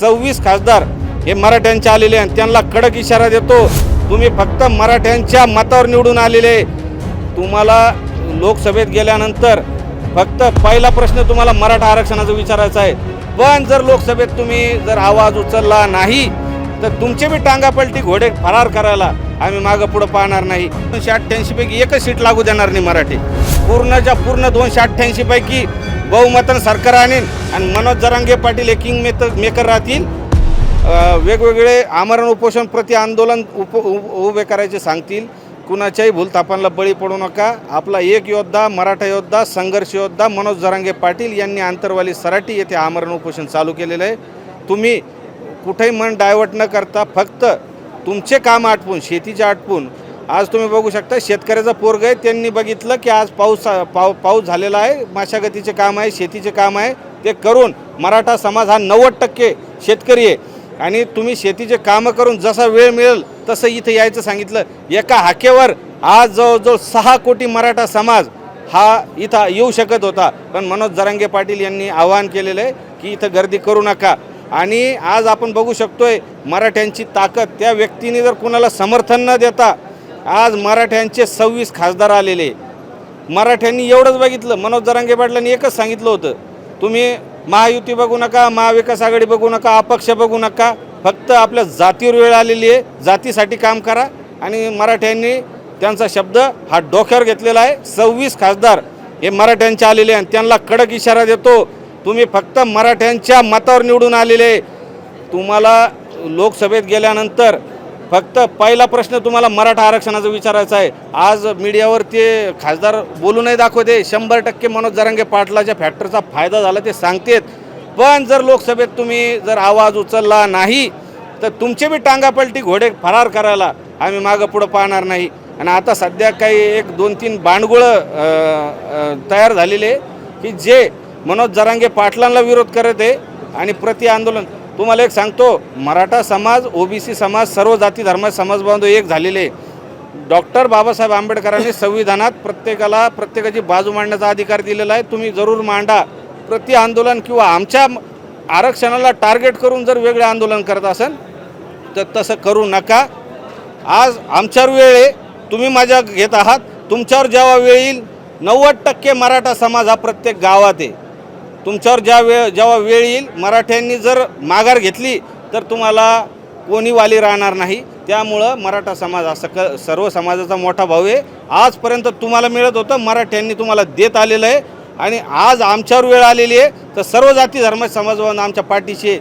सव्वीस खासदार हे मराठ्यांचे आलेले आणि त्यांना कडक इशारा देतो. तुम्ही फक्त मराठ्यांच्या मतावर निवडून आलेले. तुम्हाला लोकसभेत गेल्यानंतर फक्त पहिला प्रश्न तुम्हाला मराठा आरक्षणाचा विचारायचा आहे. पण जर लोकसभेत तुम्ही जर आवाज उचलला नाही तर तुमचे बी टांगापलटी घोडे फरार करायला आम्ही मागं पुढं पाहणार नाही. दोनशे अठ्ठ्याऐंशी पैकी एकच सीट लागू देणार नाही मराठी. पूर्णच्या पूर्ण दोनशे अठ्ठ्याऐंशी पैकी बहुमतानं सरकार आणेन आणि मनोज जरांगे पाटील हे किंग मेकर मेकर राहतील. वेगवेगळे आमरण उपोषण प्रति आंदोलन उप उ- उभे करायचे सांगतील. कुणाच्याही भूलथापांना बळी पडू नका. आपला एक योद्धा मराठा योद्धा संघर्ष योद्धा मनोज जरांगे पाटील यांनी आंतरवाली सराटी येथे आमरण उपोषण चालू केलेलं आहे. तुम्ही कुठेही मन डायवर्ट न करता फक्त तुमचे काम आटपून शेतीचे आटपून आज तुम्ही बघू शकता शेतकऱ्याचा पोरग आहे. त्यांनी बघितलं की आज पाऊस पाऊ पाऊस झालेला आहे. मशागतीचे काम आहे शेतीचे काम आहे. ते करून मराठा समाज हा नव्वद टक्के शेतकरी आहे. आणि तुम्ही शेतीचे कामं करून जसा वेळ मिळेल तसं इथं यायचं सांगितलं. एका हाकेवर आज जवळजवळ सहा कोटी मराठा समाज हा इथं येऊ शकत होता. पण मनोज जरांगे पाटील यांनी आवाहन केलेलं आहे की इथं गर्दी करू नका. आणि आज आपण बघू शकतोय मराठ्यांची ताकद त्या व्यक्तीने जर कुणाला समर्थन न देता आज मराठ्यांचे सव्वीस खासदार आलेले. मराठ्यांनी एवढंच बघितलं. मनोज जरांगे पाटलांनी एकच सांगितलं होतं. तुम्ही महायुती बघू नका महाविकास आघाडी बघू नका अपक्ष बघू नका. फक्त आपल्या जातीवर वेळ आलेली आहे. जातीसाठी काम करा. आणि मराठ्यांनी त्यांचा शब्द हा डोक्यावर घेतलेला आहे. सव्वीस खासदार हे मराठ्यांचे आलेले आणि त्यांना कडक इशारा देतो. तुम्ही फक्त मराठ्यांच्या मतावर निवडून आलेले. तुम्हाला लोकसभेत गेल्यानंतर फक्त पहिला प्रश्न तुम्हाला मराठा आरक्षणाचा विचारायचा आहे. आज मीडियावर ते खासदार बोलू नाही दाखवते शंभर टक्के मनोज जरांगे पाटलाच्या फॅक्टरचा फायदा झाला ते सांगतेत. पण जर लोकसभेत तुम्ही जर आवाज उचलला नाही तर तुमचे बी टांगापलटी घोडे फरार करायला आम्ही मागं पुढं पाहणार नाही. आणि आता सध्या काही एक दोन तीन बांडगुळं तयार झालेले की जे मनोज जरांगे पाटलांना विरोध करत आहे आणि प्रति आंदोलन तुम्हाला एक सांगतो मराठा समाज ओबीसी समाज सर्व जाती धर्म समाज बांधव एक झालेले. आहे. डॉक्टर बाबासाहेब आंबेडकरांनी संविधानात प्रत्येकाला प्रत्येकाची बाजू मांडण्याचा अधिकार दिलेला आहे. तुम्ही जरूर मांडा. प्रति आंदोलन किंवा आमच्या आरक्षणाला टार्गेट करून जर वेगळे आंदोलन करत असेल तर तसं करू नका. आज आमच्यावर वेळ आहे. तुम्ही माझ्या घेत आहात. तुमच्यावर जेव्हा वेळ येईल नव्वद टक्के मराठा समाज हा प्रत्येक गावात आहे. तुमच्यावर ज्या वेळ जेव्हा वेळ येईल मराठ्यांनी जर माघार घेतली तर तुम्हाला कोणी वाली राहणार नाही. त्यामुळं मराठा समाज असा क सर्व समाजाचा मोठा भाऊ आहे. आजपर्यंत तुम्हाला मिळत होतं मराठ्यांनी तुम्हाला देत आलेलं आहे. आणि आज आमच्यावर वेळ आलेली आहे तर सर्व जाती धर्म समाजवान आमच्या पाठीशी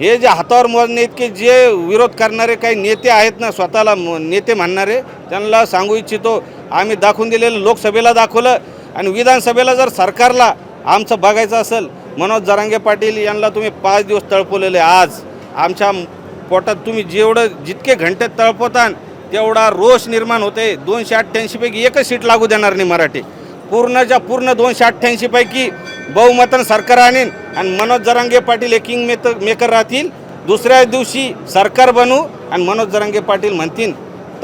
हे जे हातावर मोजणे इतके जे विरोध करणारे काही नेते आहेत ना स्वतःला म- नेते म्हणणारे त्यांना सांगू इच्छितो. आम्ही दाखवून दिलेलं लोकसभेला दाखवलं. आणि विधानसभेला जर सरकारला आमचं बघायचं असेल मनोज जरांगे पाटील यांना तुम्ही पाच दिवस तळपवलेले आज. आमच्या पोटात तुम्ही जेवढं जितके घंटे तळपवतान तेवढा रोष निर्माण होते. दोनशे अठ्ठ्याऐंशीपैकी एकच सीट लागू देणार नाही मराठी. पूर्णच्या पूर्ण दोनशे अठ्ठ्याऐंशीपैकी बहुमतानं सरकार आणीन आणि मनोज जरांगे पाटील हे किंग मेकर राहतील. दुसऱ्या दिवशी सरकार बनू आणि मनोज जरांगे पाटील म्हणतील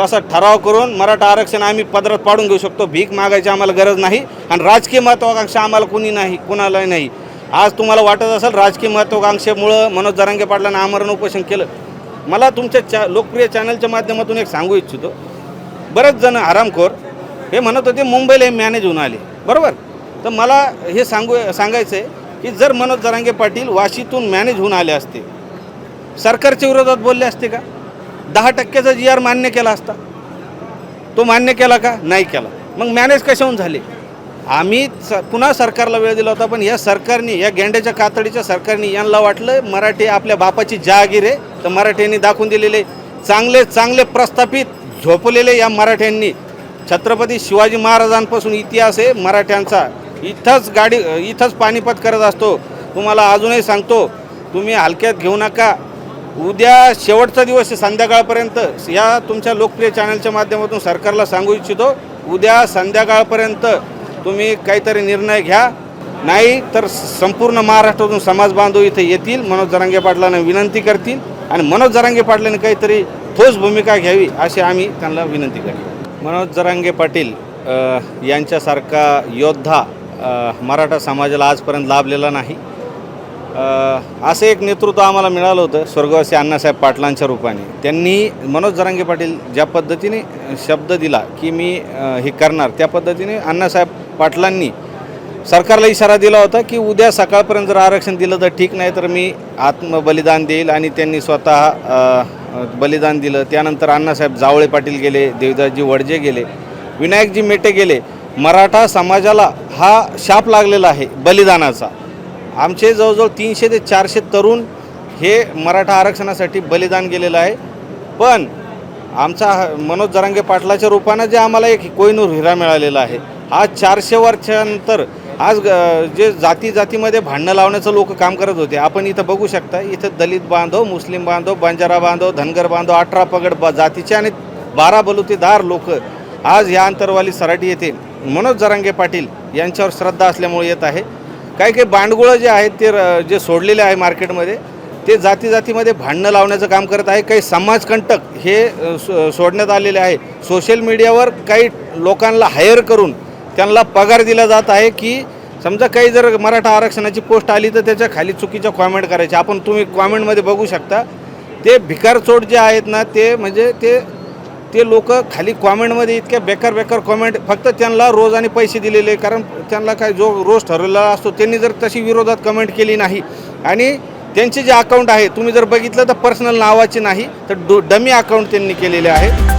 तसा ठराव करून मराठा आरक्षण आम्ही पदरात पाडून घेऊ शकतो. भीक मागायची आम्हाला गरज नाही आणि राजकीय महत्वाकांक्षा आम्हाला कुणी नाही कुणालाही नाही. आज तुम्हाला वाटत असेल राजकीय महत्वाकांक्षेमुळं मनोज जरांगे पाटलांना आमरण उपोषण केलं. मला तुमच्या चा लोकप्रिय चॅनलच्या माध्यमातून एक सांगू इच्छितो. बरेच जण आरामखोर हे म्हणत होते मुंबईला हे मॅनेज होऊन आले. बरोबर? तर मला हे सांगू सांगायचं आहे की जर मनोज जरांगे पाटील वाशीतून मॅनेज होऊन आले असते सरकारच्या विरोधात बोलले असते का? दहा टक्क्याचा जी आर मान्य केला असता. तो मान्य केला का? नाही केला. मग मॅनेज कशाहून झाले? आम्ही स पुन्हा सरकारला वेळ दिला होता पण या सरकारने या गेंड्याच्या कातडीच्या सरकारने यांना वाटलं मराठी आपल्या बापाची जहागीर आहे तर मराठ्यांनी दाखवून दिलेले चांगले चांगले प्रस्थापित झोपलेले या मराठ्यांनी. छत्रपती शिवाजी महाराजांपासून इतिहास आहे मराठ्यांचा. इथंच गाडी इथंच पानिपत करत असतो. तुम्हाला अजूनही सांगतो तुम्ही हलक्यात घेऊ नका. उद्या शेवटचा दिवस संध्याकाळपर्यंत. या तुमच्या लोकप्रिय चॅनलच्या माध्यमातून सरकारला सांगू इच्छितो उद्या संध्याकाळपर्यंत तुम्ही काहीतरी निर्णय घ्या. नाही तर संपूर्ण महाराष्ट्रातून समाज बांधव इथे येतील मनोज जरांगे पाटलांना विनंती करतील आणि मनोज जरांगे पाटलांनी काहीतरी ठोस भूमिका घ्यावी अशी आम्ही त्यांना विनंती करतो. मनोज जरांगे पाटील यांच्यासारखा योद्धा मराठा समाजाला आजपर्यंत लाभलेला नाही. असं एक नेतृत्व आम्हाला मिळालं होतं स्वर्गवासी अण्णासाहेब पाटलांच्या रूपाने. त्यांनी मनोज जरांगे पाटील ज्या पद्धतीने शब्द दिला की मी हे करणार त्या पद्धतीने अण्णासाहेब पाटलांनी सरकारला इशारा दिला होता की उद्या सकाळपर्यंत जर आरक्षण दिलं तर ठीक नाही तर मी आत्मबलिदान देईल आणि त्यांनी स्वतः बलिदान दिलं. त्यानंतर अण्णासाहेब जावळे पाटील गेले देवदासजी वडजे गेले विनायकजी मेटे गेले. मराठा समाजाला हा शाप लागलेला आहे बलिदानाचा. आमचे जवळजवळ तीनशे ते चारशे तरुण हे मराठा आरक्षणासाठी बलिदान गेलेलं आहे. पण आमचा मनोज जरांगे पाटलाच्या रूपानं जे आम्हाला एक कोयनूर हिरा मिळालेला आहे आज चारशे वर्षानंतर आज ग- जे जाती जातीमध्ये भांडणं लावण्याचं लोक काम करत होते. आपण इथं बघू शकता इथं दलित बांधव मुस्लिम बांधव बंजारा बांधव धनगर बांधव अठरा पगड बा जातीचे आणि बारा बलुतेदार लोक आज या अंतरवाली सराटी येथे मनोज जरांगे पाटील यांच्यावर श्रद्धा असल्यामुळे येत आहे. काही काही बांडगुळं जे आहेत ते र- जे सोडलेले आहे मार्केटमध्ये ते जाती जातीमध्ये भांडणं लावण्याचं काम करत आहे. काही समाजकंटक हे सो- सोडण्यात आलेले आहे. सोशल मीडियावर काही लोकांना हायर करून त्यांना पगार दिला जात आहे की समजा काही जर मराठा आरक्षणाची पोस्ट आली तर त्याच्याखाली चुकीच्या कॉमेंट करायचे. आपण तुम्ही कॉमेंटमध्ये बघू शकता. ते भिकारचोट जे आहेत ना ते म्हणजे ते ते लोक खाली कॉमेंटमध्ये इतक्या बेकार बेकार कॉमेंट फक्त त्यांना रोज आणि पैसे दिलेले कारण त्यांना काय जो रोज ठरवलेला असतो त्यांनी जर तशी विरोधात कमेंट केली नाही आणि त्यांचे जे अकाउंट आहे तुम्ही जर बघितलं तर पर्सनल नावाचे नाही तर डो डमी अकाउंट त्यांनी केलेले आहे.